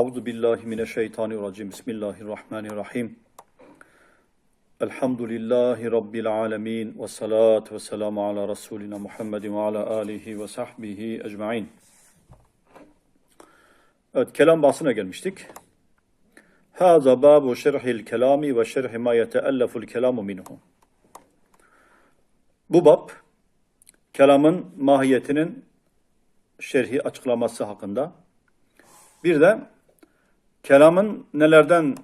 Euzu billahi mineşşeytanirracim. Bismillahirrahmanirrahim. Elhamdülillahi rabbil alamin ve salatu ve selamu ala rasulina Muhammedin ve ala alihi ve sahbihi ecmaîn. Evet, kelam bahsine gelmiştik. Haza babu şerhil kelami ve şerhi ma yeteelleful kelamu minhu. Bu bab, kelamın mahiyetinin şerhi açıklaması hakkında. Bir de kelamın nelerden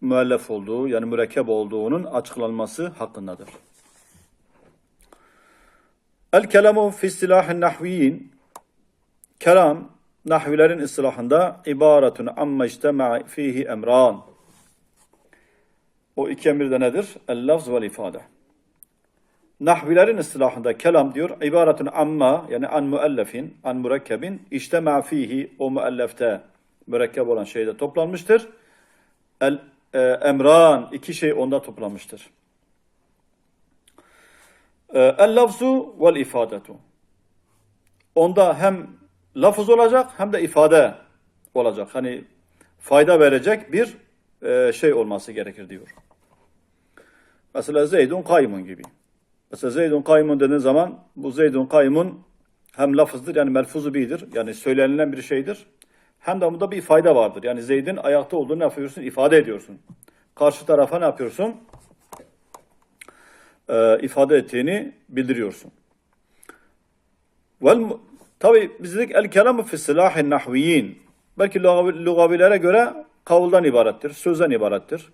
müellef olduğu yani mürekkep olduğunun açıklanması hakkındadır. El kelamu fi istilahin nahviyin kelam nahvilerin istilahında ibaretun amma ictema'a fihi emran. O iki emir de nedir? El lafz vel ifade. Nahvilerin istilahında kelam diyor ibaretun amma yani an müellefin, an mürekkebin ictema'a fihi o müellefte mürekkep olan şeyde toplanmıştır. El e, emran iki şey onda toplanmıştır. E, El lafzu vel ifadetu. Onda hem lafız olacak hem de ifade olacak. Hani fayda verecek bir e, şey olması gerekir diyor. Mesela Zeydun kaymun gibi. Mesela Zeydun kaymun dediğin zaman bu Zeydun kaymun hem lafızdır yani melfuzu bidir. Yani söylenilen bir şeydir. Hem de bunda bir fayda vardır. Yani Zeyd'in ayakta olduğunu ne yapıyorsun? İfade ediyorsun. Karşı tarafa ne yapıyorsun? Ee, ifade ettiğini bildiriyorsun. Vel, tabi biz dedik el kelamu fi silahin nahviyin. Belki lugavilere göre kavuldan ibarettir, sözden ibarettir.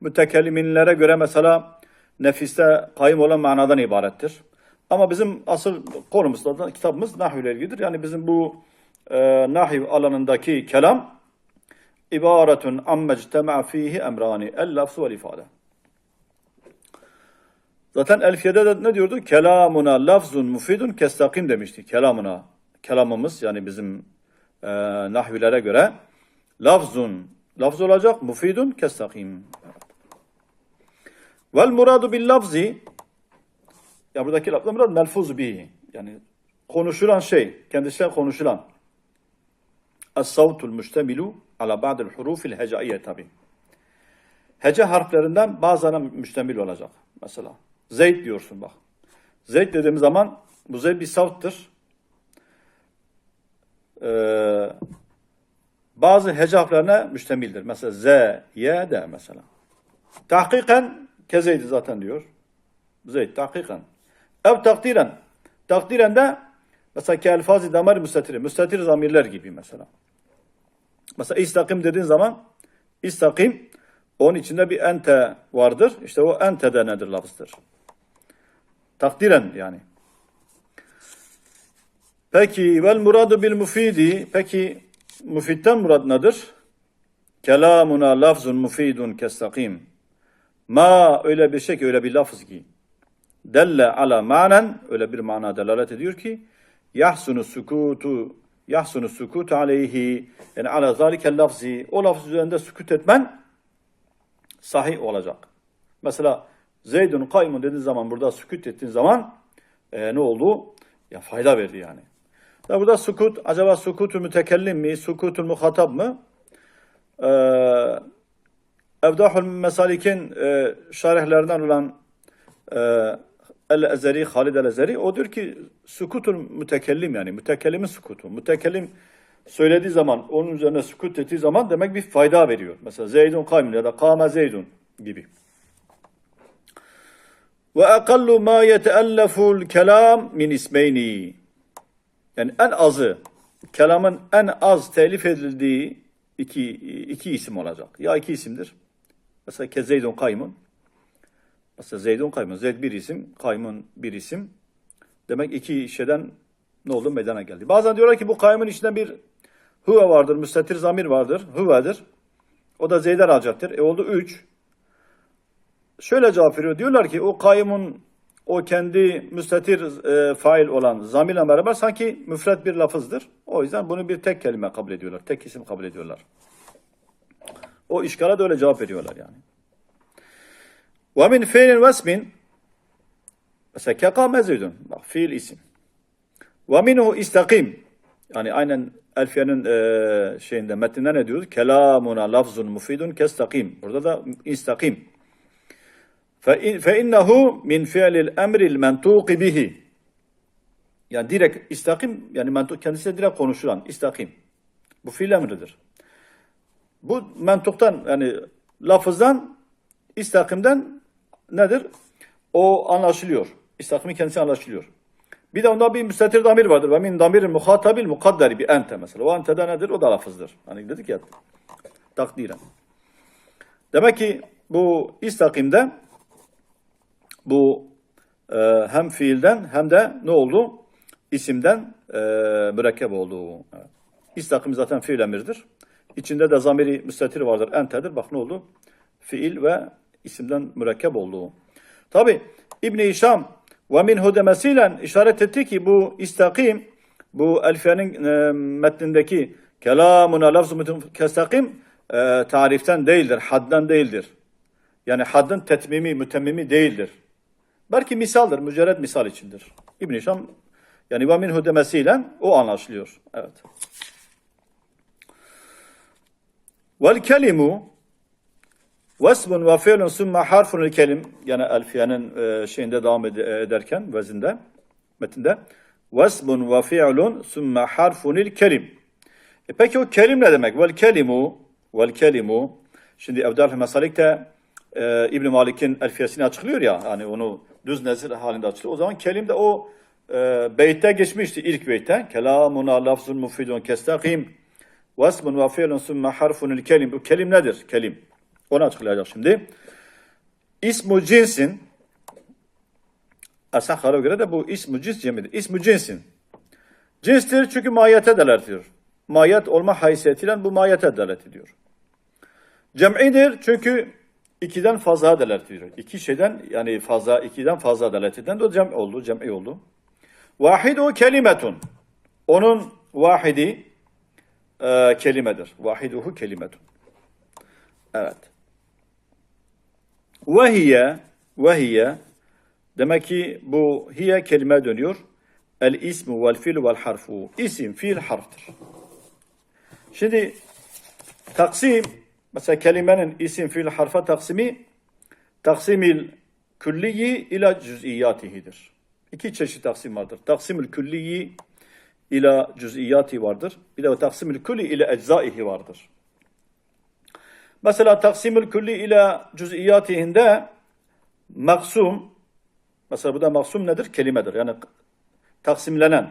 Mütekelliminlere göre mesela nefiste kayım olan manadan ibarettir. Ama bizim asıl konumuzda da kitabımız nahiv ile ilgilidir. Yani bizim bu e, nahiv alanındaki kelam ibaretun amme ictema'a fihi emrani el lafzu vel ifade. Zaten Elfiye'de de ne diyordu? Kelamuna lafzun mufidun kestakim demişti. Kelamuna, kelamımız yani bizim e, nahvilere göre lafzun, lafz olacak, mufidun kestakim. Vel muradu bil lafzi ya buradaki lafzı murad melfuz bihi. Yani konuşulan şey, kendisinden konuşulan. Es-savtul müştemilu ala ba'dil hurufil hecaiye tabi. Hece harflerinden bazılarına müştemil olacak. Mesela Zeyd diyorsun bak. Zeyd dediğimiz zaman bu Zeyd bir savttır. Ee, bazı hece harflerine müştemildir. Mesela Z, Y, D mesela. Tahkiken kezeydi zaten diyor. Zeyd tahkiken. Ev takdiren. Takdiren de mesela ki elfazi damar müstatiri. Müstatir zamirler gibi mesela. Mesela istakim dediğin zaman istakim onun içinde bir ente vardır. İşte o ente de nedir lafızdır. Takdiren yani. Peki vel muradu bil mufidi. Peki mufidden murad nedir? Kelamuna lafzun mufidun kestakim. Ma öyle bir şey ki öyle bir lafız ki. Delle ala manen öyle bir mana delalet ediyor ki yahsunu sukutu yahsunu sukut aleyhi yani ala zalikel lafzi o lafız üzerinde sükut etmen sahih olacak. Mesela Zeydun kaymun dediğin zaman burada sükut ettiğin zaman e, ne oldu? Ya fayda verdi yani. Da burada sukut acaba sukutu mütekellim mi? Sukutul muhatap mı? Ee, Evdahul Mesalik'in e, şarihlerinden olan e, El-Ezeri, Halid El-Ezeri o diyor ki sukutul mütekellim yani mütekellimin sukutu. Mütekellim söylediği zaman onun üzerine sukut ettiği zaman demek bir fayda veriyor. Mesela Zeydun kaymun ya da kâme Zeydun gibi. Ve akallu ma yeteelleful kelam min ismeyni. Yani en azı, kelamın en az telif edildiği iki, iki isim olacak. Ya iki isimdir. Mesela ke Zeydun kaymun. Mesela Zeydun kaymun. Zeyd bir isim, kaymun bir isim. Demek iki şeyden ne oldu? Meydana geldi. Bazen diyorlar ki bu kaymun içinde bir huve vardır, müstetir zamir vardır, huvedir. O da Zeyd'e alacaktır. E oldu üç. Şöyle cevap veriyor. Diyorlar ki o kaymun o kendi müstetir e, fail olan zamirle beraber sanki müfret bir lafızdır. O yüzden bunu bir tek kelime kabul ediyorlar. Tek isim kabul ediyorlar. O işgala da öyle cevap veriyorlar yani. Ve min fiilin vesmin mesela kekame zeydun. Bak fiil isim. Ve minhu istakim. Yani aynen Elfiye'nin e, şeyinde metninde ne diyoruz? Kelamuna lafzun mufidun kestakim. Burada da istakim. Fe, innehu min fi'lil emril mentuqi bihi. Yani direkt istakim yani mentuk kendisi direkt konuşulan istakim. Bu fiil emridir. Bu mentuktan yani lafızdan istakimden nedir? O anlaşılıyor. İstakimin kendisi anlaşılıyor. Bir de onda bir müstetir damir vardır. Ve min damirin muhatabil mukadderi bir ente mesela. O ente de nedir? O da lafızdır. Hani dedik ya takdiren. Demek ki bu istakimde bu e, hem fiilden hem de ne oldu? İsimden e, mürekkep oldu. Evet. İstakim zaten fiil emirdir. İçinde de zamiri müstetir vardır. Entedir. Bak ne oldu? Fiil ve isimden mürekkep oldu. Tabi İbn-i Hişam ve minhu demesiyle işaret etti ki bu istakim, bu Elfiye'nin e, metnindeki kelamuna lafzu kestakim e, tariften değildir, hadden değildir. Yani haddın tetmimi, mütemmimi değildir. Belki misaldır, mücerred misal içindir. İbn-i Hişam yani ve minhu demesiyle o anlaşılıyor. Evet. Vel kelimu Vesbun ve fiilun sümme harfunul kelim yani Elfiye'nin e, şeyinde devam ed- ederken vezinde metinde Vesbun ve fiilun sümme harfunil kelim. E peki o kelim ne demek? Vel kelimu vel kelimu şimdi Evdal Mesalik'te e, İbn Malik'in Elfiyesini açıklıyor ya hani onu düz nezir halinde açıklıyor. O zaman kelim de o e, beytte geçmişti ilk beytte. Kelamuna lafzun mufidun kestakim Vesbun ve fiilun sümme harfunil kelim. Bu kelim nedir? Kelim. Onu açıklayacak şimdi. İsmu cinsin Asahara göre de bu ismu cins cemidir. İsmu cinsin. Cinstir çünkü mahiyete delalet ediyor. Mahiyet olma haysiyetiyle bu mahiyete delalet ediyor. Cem'idir çünkü ikiden fazla delalet ediyor. İki şeyden yani fazla ikiden fazla delalet eden de cem oldu, cem'i oldu. Vahidu kelimetun. Onun vahidi e, kelimedir. Vahiduhu kelimetun. Evet. Ve hiye, ve hiye, demek ki bu hiye kelime dönüyor. El ismu vel fiil vel harfu. İsim, fiil, harftır. Şimdi taksim, mesela kelimenin isim, fiil, harfa taksimi, taksimil külliyi ila cüz'iyatihidir. İki çeşit taksim vardır. Taksimül külliyi ila cüz'iyati vardır. Bir de taksimül külli ile eczaihi vardır. Mesela taksimül külli ile cüz'iyatihinde maksum, mesela bu da maksum nedir? Kelimedir. Yani taksimlenen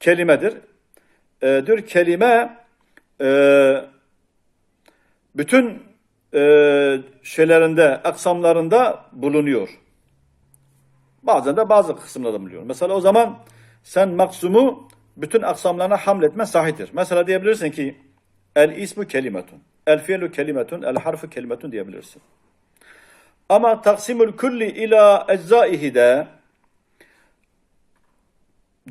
kelimedir. E, diyor kelime e, bütün e, şeylerinde, aksamlarında bulunuyor. Bazen de bazı kısımlarda bulunuyor. Mesela o zaman sen maksumu bütün aksamlarına hamletme sahiptir. Mesela diyebilirsin ki el ismu kelimetun. El fiilu kelimetun, el harfu kelimetun diyebilirsin. Ama taksimül külli ila eczaihi de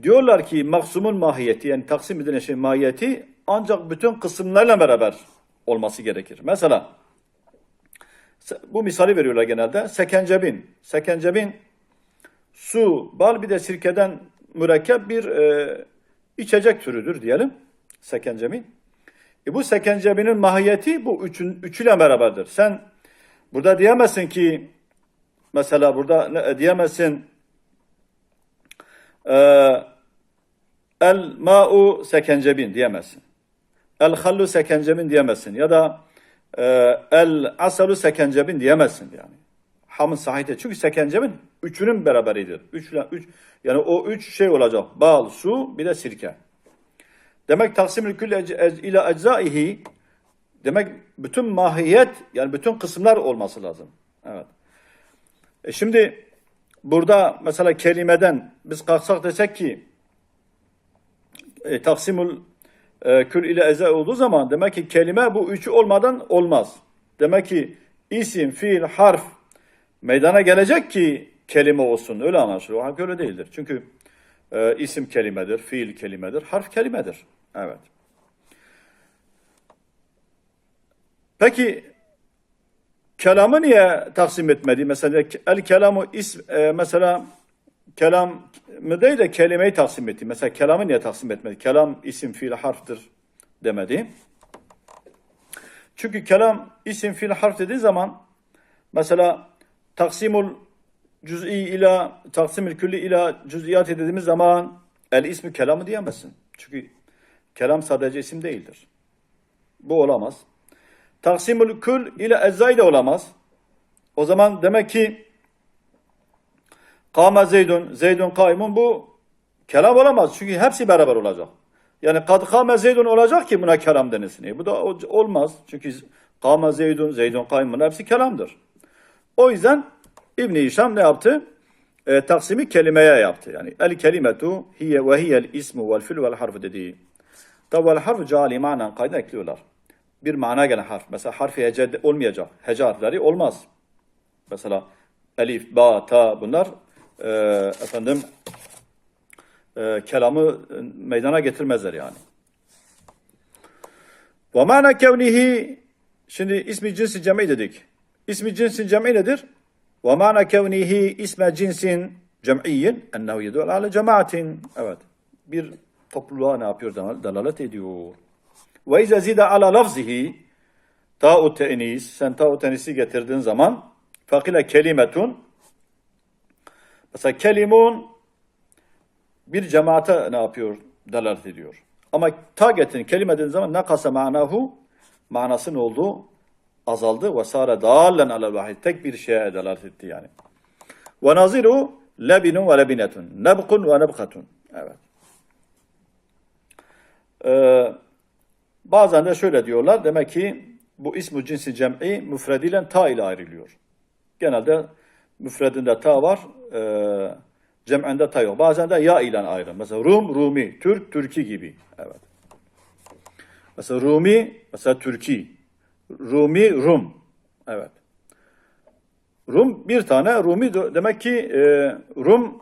diyorlar ki maksumun mahiyeti yani taksim edilen şey mahiyeti ancak bütün kısımlarla beraber olması gerekir. Mesela bu misali veriyorlar genelde. Sekencebin. Sekencebin su, bal bir de sirkeden mürekkep bir e, içecek türüdür diyelim. Sekencebin. E bu sekencebinin mahiyeti bu üçün, üçüyle beraberdir. Sen burada diyemezsin ki mesela burada ne, diyemezsin e, el ma'u sekencebin diyemezsin. El hallu sekencebin diyemezsin. Ya da e, el asalu sekencebin diyemezsin yani. Hamın sahite. Çünkü sekencebin üçünün beraberidir. Üç, üç, yani o üç şey olacak. Bal, su, bir de sirke. Demek taksimül kül ile eczaihi demek bütün mahiyet yani bütün kısımlar olması lazım. Evet. E şimdi burada mesela kelimeden biz kalksak desek ki e, taksimül e, kül ile eza olduğu zaman demek ki kelime bu üçü olmadan olmaz. Demek ki isim, fiil, harf meydana gelecek ki kelime olsun. Öyle anlaşılıyor. Halbuki öyle değildir. Çünkü e, isim kelimedir, fiil kelimedir, harf kelimedir. Evet. Peki kelamı niye taksim etmedi? Mesela el kelamu is e, mesela kelam mı değil de kelimeyi taksim etti. Mesela kelamı niye taksim etmedi? Kelam isim, fiil, harftir demedi. Çünkü kelam isim, fiil, harf dediği zaman mesela taksimul cüz'i ila taksimül külli ila cüz'iyat dediğimiz zaman el ismi kelamı diyemezsin. Çünkü kelam sadece isim değildir. Bu olamaz. Taksimül kül ile eczai de olamaz. O zaman demek ki Kâme Zeydun, Zeydun kaimun bu kelam olamaz. Çünkü hepsi beraber olacak. Yani kad kâme Zeydun olacak ki buna kelam denilsin. E bu da olmaz. Çünkü kâme Zeydun, Zeydun kaimun hepsi kelamdır. O yüzden İbn-i Hişam ne yaptı? E, taksimi kelimeye yaptı. Yani el kelimetu hiye ve hiyel ismu vel fil vel harfu dediği. Tabi vel harfu ceali manen kaydına ekliyorlar. Bir mana gelen harf. Mesela harfi hece olmayacak. Hece harfleri olmaz. Mesela elif, ba, ta bunlar e, efendim e, kelamı meydana getirmezler yani. Ve mana kevnihi şimdi ismi cinsi cem'i dedik. İsmi cinsin cem'i nedir? Ve mana kevnihi isme cinsin cem'iyyin ennehu yedul ala cemaatin. Evet. Bir topluluğa ne yapıyor? Dal- Dalalet ediyor. Ve izâ zide ala lafzihi ta'u te'nis sen ta'u te'nisi getirdiğin zaman fakile kelimetun mesela kelimun bir cemaate ne yapıyor? Dalalet ediyor. Ama ta getirin kelime dediğin zaman ne kasa manahu manası ne oldu? Azaldı ve sara dallen alel vahid. Tek bir şeye dalalet etti yani. Ve naziru lebinun ve lebinetun. Nebkun ve nebkatun. Evet. Ee, bazen de şöyle diyorlar. Demek ki bu ismu cinsi cem'i müfrediyle ta ile ayrılıyor. Genelde müfredinde ta var. E, cem'inde ta yok. Bazen de ya ile ayrı. Mesela Rum, Rumi, Türk, Türki gibi. Evet. Mesela Rumi, mesela Türki. Rumi, Rum. Evet. Rum bir tane, Rumi de- demek ki e, Rum,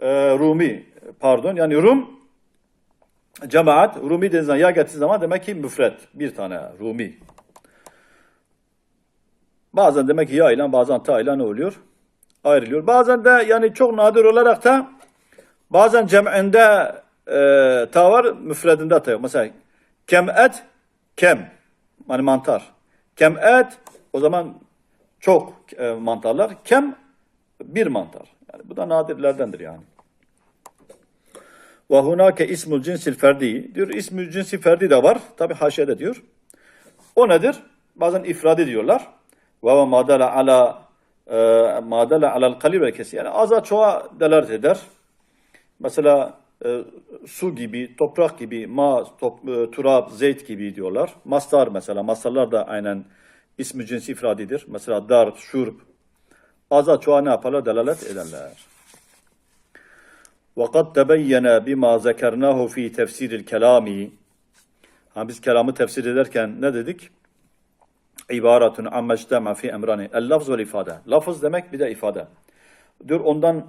e, Rumi, pardon. Yani Rum, cemaat, Rumi zaman, ya getirdiği zaman demek ki müfret. Bir tane Rumi. Bazen demek ki ya ile bazen ta ile ne oluyor? Ayrılıyor. Bazen de yani çok nadir olarak da bazen cem'inde e, ta var, müfredinde ta yok. Mesela kem et, kem. Yani mantar. Kem et, o zaman çok e, mantarlar. Kem, bir mantar. Yani bu da nadirlerdendir yani. Ve hunake ismul cinsil ferdi. Diyor ismül cinsi ferdi de var. Tabi haşiyede diyor. O nedir? Bazen ifradi diyorlar. Ve madala ala e, madala alal kalil ve kesir. Yani aza çoğa delalet eder. Mesela e, su gibi, toprak gibi, ma, top, e, turab, zeyt gibi diyorlar. Mastar mesela. Mastarlar da aynen ismi cinsi ifradidir. Mesela darp, şurb. Aza çoğa ne yaparlar? Delalet ederler. وَقَدْ تَبَيَّنَ بِمَا ذَكَرْنَاهُ ف۪ي تَفْسِيرِ الْكَلَامِ Ha biz kelamı tefsir ederken ne dedik? İbaratun amma ictema fi emrani. El lafz vel ifade. Lafız demek bir de ifade. Diyor ondan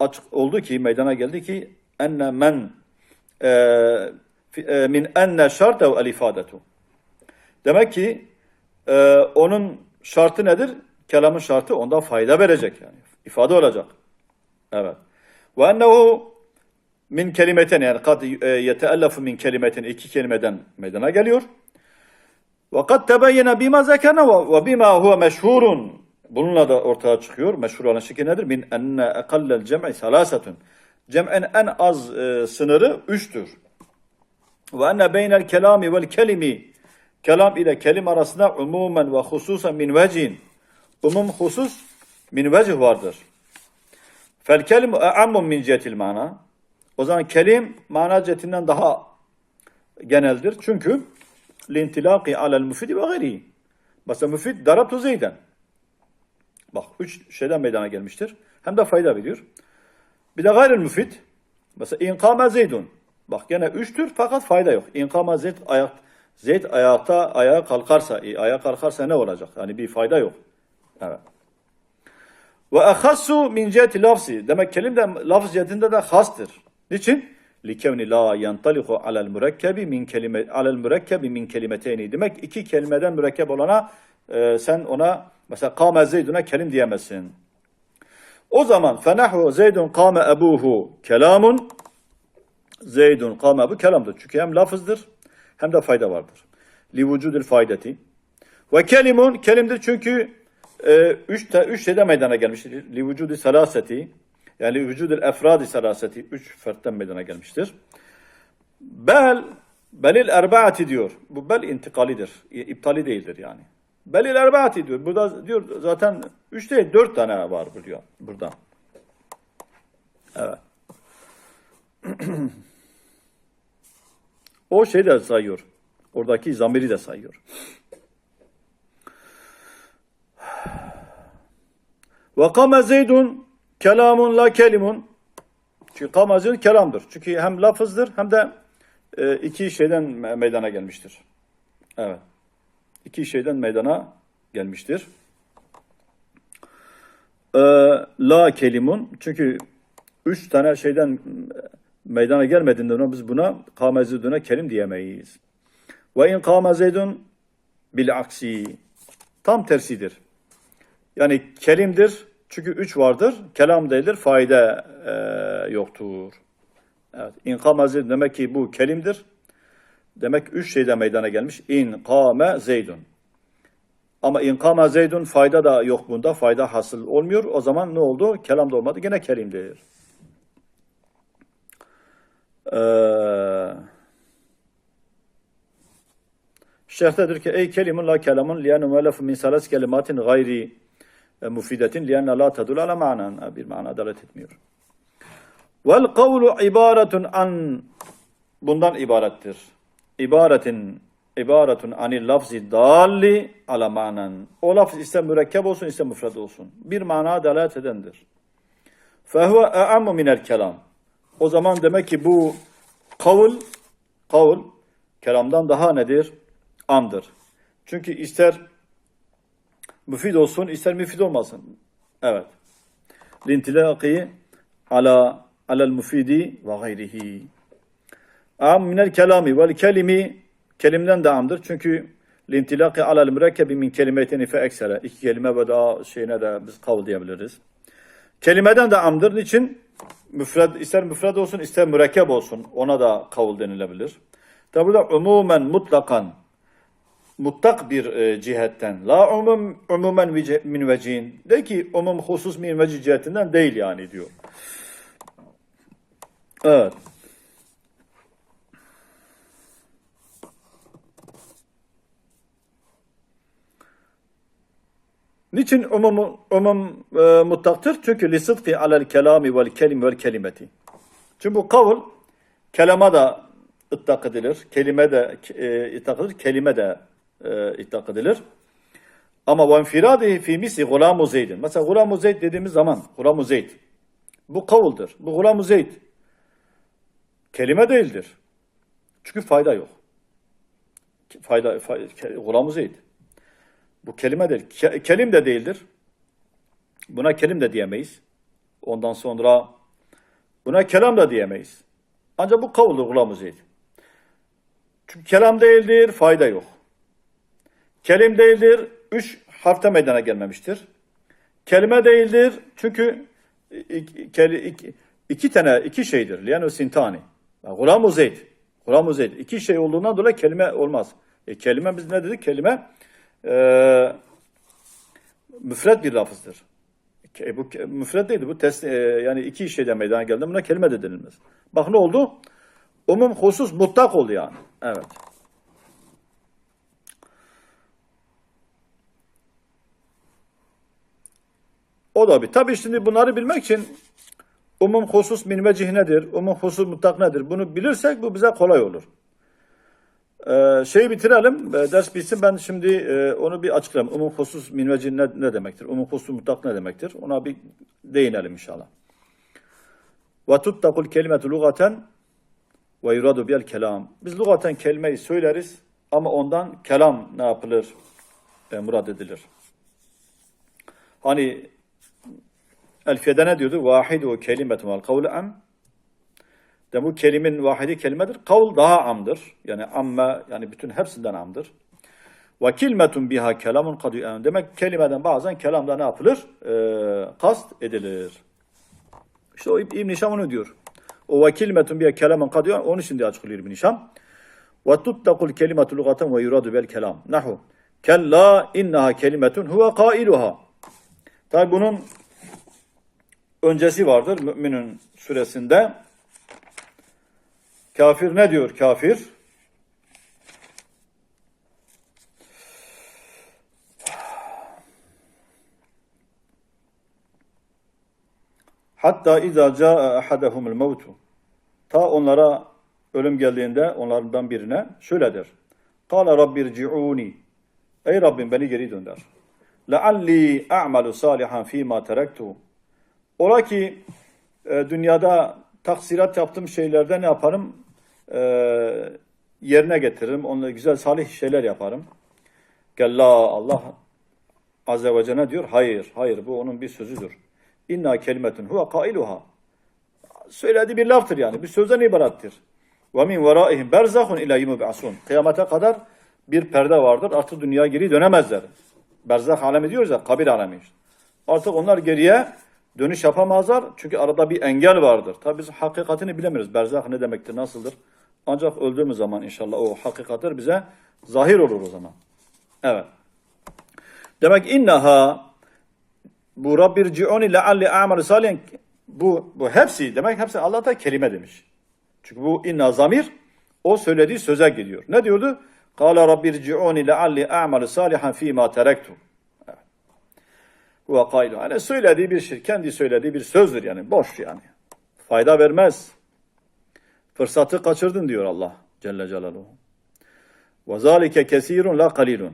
açık oldu ki meydana geldi ki enne men e, fi- e, min enne şartev el ifadetu. Demek ki e, onun şartı nedir? Kelamın şartı ondan fayda verecek yani. ifade olacak. Evet. Ve ennehu min kelimeten yani kad e, yeteellefu min kelimetin iki kelimeden meydana geliyor. Ve kad tebeyyene bima zekerne ve bima huve meşhurun. Bununla da ortaya çıkıyor. Meşhur olan şekil nedir? Min enne ekallel cem'i salasetun. Cem'in en az e, sınırı üçtür. Ve enne beynel kelami vel kelimi. Kelam ile kelim arasında umumen ve hususen min vecin. Umum husus min vecih vardır. Fel kelimu e'ammun min cihetil mana. O zaman kelim mana cihetinden daha geneldir. Çünkü lintilaqi alel müfidi ve gayri. Mesela müfid darabtu zeyden. Bak üç şeyden meydana gelmiştir. Hem de fayda veriyor. Bir de gayril müfid. Mesela inkame zeydun. Bak gene üçtür fakat fayda yok. İnkame zeyd ayak Zeyd ayakta ayağa kalkarsa, ayağa kalkarsa ne olacak? Yani bir fayda yok. Evet. Ve ehassu min ciheti lafzi. Demek kelim de lafz cihetinde de hastır. Niçin? Likevni la yantaliku alel mürekkebi min kelime alel mürekkebi min kelimeteyni. Demek iki kelimeden mürekkep olana e, sen ona mesela kâme zeyduna kelim diyemezsin. O zaman fenahu Zeydun kâme ebuhu kelamun Zeydun kâme bu kelamdır. Çünkü hem lafızdır hem de fayda vardır. Li vücudil faydeti. Ve kelimun kelimdir çünkü e, üç, te, üç şeyde meydana gelmiştir. Li vücudi salaseti yani li vücudil efradi salaseti üç fertten meydana gelmiştir. Bel belil erbaati diyor. Bu bel intikalidir. İptali değildir yani. Belil erbaati diyor. Burada diyor zaten üç değil dört tane var diyor burada. Evet. o şey de sayıyor. Oradaki zamiri de sayıyor. Ve kame zeydun kelamun la kelimun. Çünkü kame zeydun kelamdır. Çünkü hem lafızdır hem de e, iki şeyden me- meydana gelmiştir. Evet. İki şeyden meydana gelmiştir. Ee, la kelimun. Çünkü üç tane şeyden meydana gelmediğinden biz buna kâme zeydun'a kelim diyemeyiz. Ve in kâme zeydun bil aksi. Tam tersidir. Yani kelimdir. Çünkü üç vardır. Kelam değildir. Fayda e, yoktur. Evet. İnkame demek ki bu kelimdir. Demek üç şeyden meydana gelmiş. İnkame zeydun. Ama inkame zeydun fayda da yok bunda. Fayda hasıl olmuyor. O zaman ne oldu? Kelam da olmadı. Gene kelimdir. Ee, şerhtedir ki ey kelimun la kelamun liyanu muellefu min salas kelimatin gayri mufidetin liyenne la tedul ala ma'nan. Bir mana dalet etmiyor. Vel kavlu an bundan ibarettir. İbaretin ibaretun anil lafzi dalli ala manen. O lafz ister mürekkep olsun ister müfred olsun. Bir mana delalet edendir. Fehuve e'ammu minel kelam. O zaman demek ki bu kavul kavul kelamdan daha nedir? Amdır. Çünkü ister müfid olsun ister müfid olmasın. Evet. Lintilaqi ala alel mufidi ve gayrihi. Am minel kelami vel kelimi kelimden de amdır. Çünkü lintilaqi alel mürekkebi min kelimeteni fe eksere. İki kelime ve daha şeyine de biz kavl diyebiliriz. Kelimeden de amdır. Niçin? Müfred, ister müfred olsun ister mürekkep olsun. Ona da kavl denilebilir. Tabi burada umumen mutlakan mutlak bir e, cihetten. La umum umumen min vecin. De ki umum husus min veci cihetinden değil yani diyor. Evet. Niçin umum, umum e, muttaktır? Çünkü li sıdkı alel kelami vel kelim vel kelimeti. Çünkü bu kavul kelama da ıtlak edilir. Kelime de e, ıtlak edilir. Kelime de e, ıtlak edilir. Ama ve infiradihi fi misli gulamu zeydin. Mesela gulamu zeyd dediğimiz zaman gulamu zeyd. Bu kavuldur. Bu gulamu zeyd. Kelime değildir. Çünkü fayda yok. Fayda, fayda gulamı zeyd. Bu kelime değil. Ke- kelim de değildir. Buna kelim de diyemeyiz. Ondan sonra buna kelam da diyemeyiz. Ancak bu kavuldur gulamı zeyd. Çünkü kelam değildir, fayda yok. Kelim değildir, üç harfte meydana gelmemiştir. Kelime değildir, çünkü iki, iki, iki tane, iki şeydir. Yani sintani. Gulam-ı Zeyd. Gulam-ı Zeyd. İki şey olduğundan dolayı kelime olmaz. E, kelime biz ne dedik? Kelime e, müfred bir lafızdır. Ke- bu müfred değildi. Bu tes, e, yani iki şeyden meydana geldi. Buna kelime de denilmez. Bak ne oldu? Umum husus mutlak oldu yani. Evet. O da bir. Tabii şimdi bunları bilmek için umum husus min vecih nedir? Umum husus mutlak nedir? Bunu bilirsek bu bize kolay olur. Ee, şeyi bitirelim. Ee, ders bitsin. Ben şimdi e, onu bir açıklayayım. Umum husus min vecih ne, ne demektir? Umum husus mutlak ne demektir? Ona bir değinelim inşallah. Ve tuttakul kelimetu lugaten ve yuradu biyel kelam. Biz lugaten kelimeyi söyleriz ama ondan kelam ne yapılır? E, murad edilir. Hani Elfiye'de ne diyordu? Vahidu kelimetun vel kavlu am. De bu kelimin vahidi kelimedir. Kavl daha amdır. Yani amme yani bütün hepsinden amdır. Ve kelimetun biha kelamun kad yu'an. Demek kelimeden bazen kelamda ne yapılır? Ee, kast edilir. İşte o İb- İbn Hişam onu diyor. O ve kelimetun biha kelamun kad yu'an. Onu şimdi açıklıyor İbn Hişam. Ve tuttakul kelimetu lugaten ve yuradu bel kelam. Nahu. Kella innaha kelimetun huve kailuha. Tabi bunun öncesi vardır Müminun suresinde. Kafir ne diyor kafir? Hatta izâ câe ahadehumul mevtu. Ta onlara ölüm geldiğinde onlardan birine şöyle der. Kâle rabbirci'ûni. Ey Rabbim beni geri dönder. Lealli a'malu salihan fîmâ terektuhu. Ola ki e, dünyada taksirat yaptığım şeylerde ne yaparım? E, yerine getiririm. Onunla güzel salih şeyler yaparım. Kella Allah Azze ve Celle diyor. Hayır, hayır bu onun bir sözüdür. İnna kelimetun huve kailuha. Söylediği bir laftır yani. Bir sözden ibarettir. Ve min veraihim berzahun ila yumub'asun. Kıyamete kadar bir perde vardır. Artık dünya geri dönemezler. Berzah alemi diyoruz ya, kabir alemi işte. Artık onlar geriye dönüş yapamazlar. Çünkü arada bir engel vardır. Tabi biz hakikatini bilemiyoruz. Berzah ne demektir, nasıldır? Ancak öldüğümüz zaman inşallah o hakikatler bize zahir olur o zaman. Evet. Demek innaha bu Rabbir ci'uni lealli a'malu salihen bu, bu hepsi demek hepsi Allah da kelime demiş. Çünkü bu inna zamir o söylediği söze gidiyor. Ne diyordu? Kâle Rabbir ci'uni lealli a'malu salihan fîmâ terektu. Evet. Huve kailu. Yani söylediği bir şey, kendi söylediği bir sözdür yani. Boş yani. Fayda vermez. Fırsatı kaçırdın diyor Allah Celle Celaluhu. Ve zâlike kesîrun la kalilun.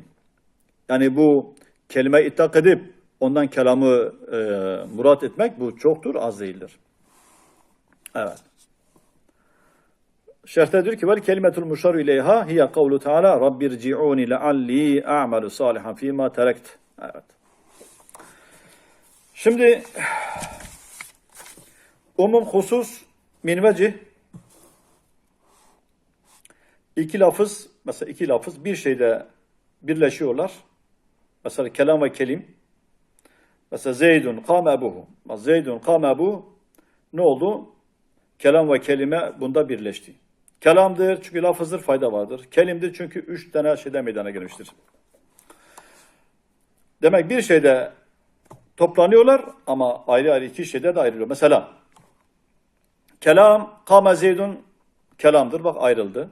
Yani bu kelime itak edip ondan kelamı e, murat etmek bu çoktur, az değildir. Evet. Şerhte diyor ki vel kelimetul muşaru ileyha hiye kavlu teala rabbirci'uni lealli a'malu salihan fîmâ terekt. Evet. Şimdi umum husus min iki lafız mesela iki lafız bir şeyde birleşiyorlar. Mesela kelam ve kelim. Mesela Zeydun kâme ebuhu. Zeydun kâme ebuhu ne oldu? Kelam ve kelime bunda birleşti. Kelamdır çünkü lafızdır fayda vardır. Kelimdir çünkü üç tane şeyden meydana gelmiştir. Demek bir şeyde toplanıyorlar ama ayrı ayrı iki şeyde de ayrılıyor. Mesela kelam, kâme zeydun kelamdır. Bak ayrıldı.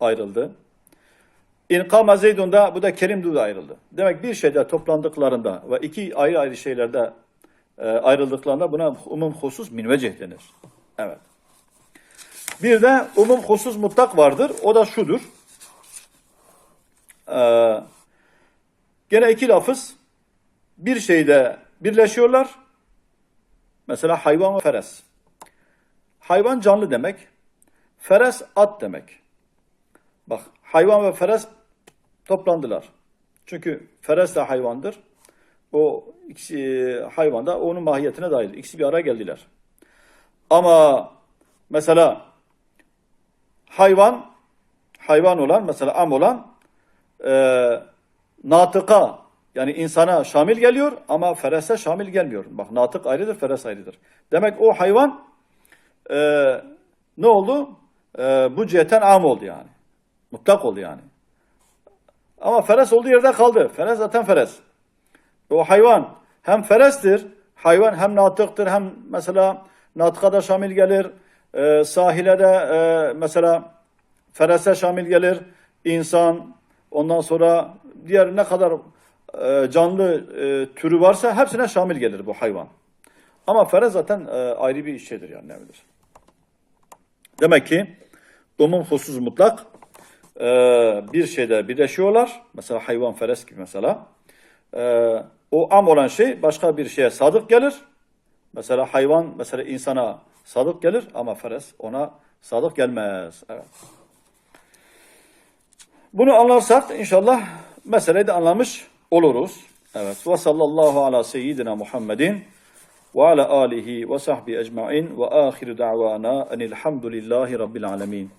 Ayrıldı. İnkâme zeydun da bu da kelimdir de ayrıldı. Demek bir şeyde toplandıklarında ve iki ayrı ayrı şeylerde e, ayrıldıklarında buna umum husus minveceh denir. Evet. Bir de umum husus mutlak vardır. O da şudur. Ee, gene iki lafız bir şeyde birleşiyorlar. Mesela hayvan ve feres. Hayvan canlı demek. Feres at demek. Bak hayvan ve feres toplandılar. Çünkü feres de hayvandır. O ikisi hayvan da onun mahiyetine dair. İkisi bir araya geldiler. Ama mesela hayvan hayvan olan mesela am olan e, natıka yani insana şamil geliyor ama ferese şamil gelmiyor. Bak natık ayrıdır, feres ayrıdır. Demek o hayvan e, ne oldu? E, bu cihetten am oldu yani. Mutlak oldu yani. Ama feres olduğu yerde kaldı. Feres zaten feres. O hayvan hem ferestir, hayvan hem natıktır, hem mesela natıka da şamil gelir, e, sahile de e, mesela ferese şamil gelir, insan, ondan sonra diğer ne kadar e, canlı e, türü varsa hepsine şamil gelir bu hayvan. Ama feres zaten e, ayrı bir şeydir yani ne bilir. Demek ki umum husus mutlak e, bir şeyde birleşiyorlar. Mesela hayvan feres gibi mesela. E, o am olan şey başka bir şeye sadık gelir. Mesela hayvan mesela insana sadık gelir ama feres ona sadık gelmez. Evet. Bunu anlarsak inşallah meseleyi de anlamış oluruz. Evet. Ve sallallahu ala seyyidina Muhammedin ve ala alihi ve sahbihi ecma'in ve ahiru da'vana enilhamdülillahi rabbil alemin.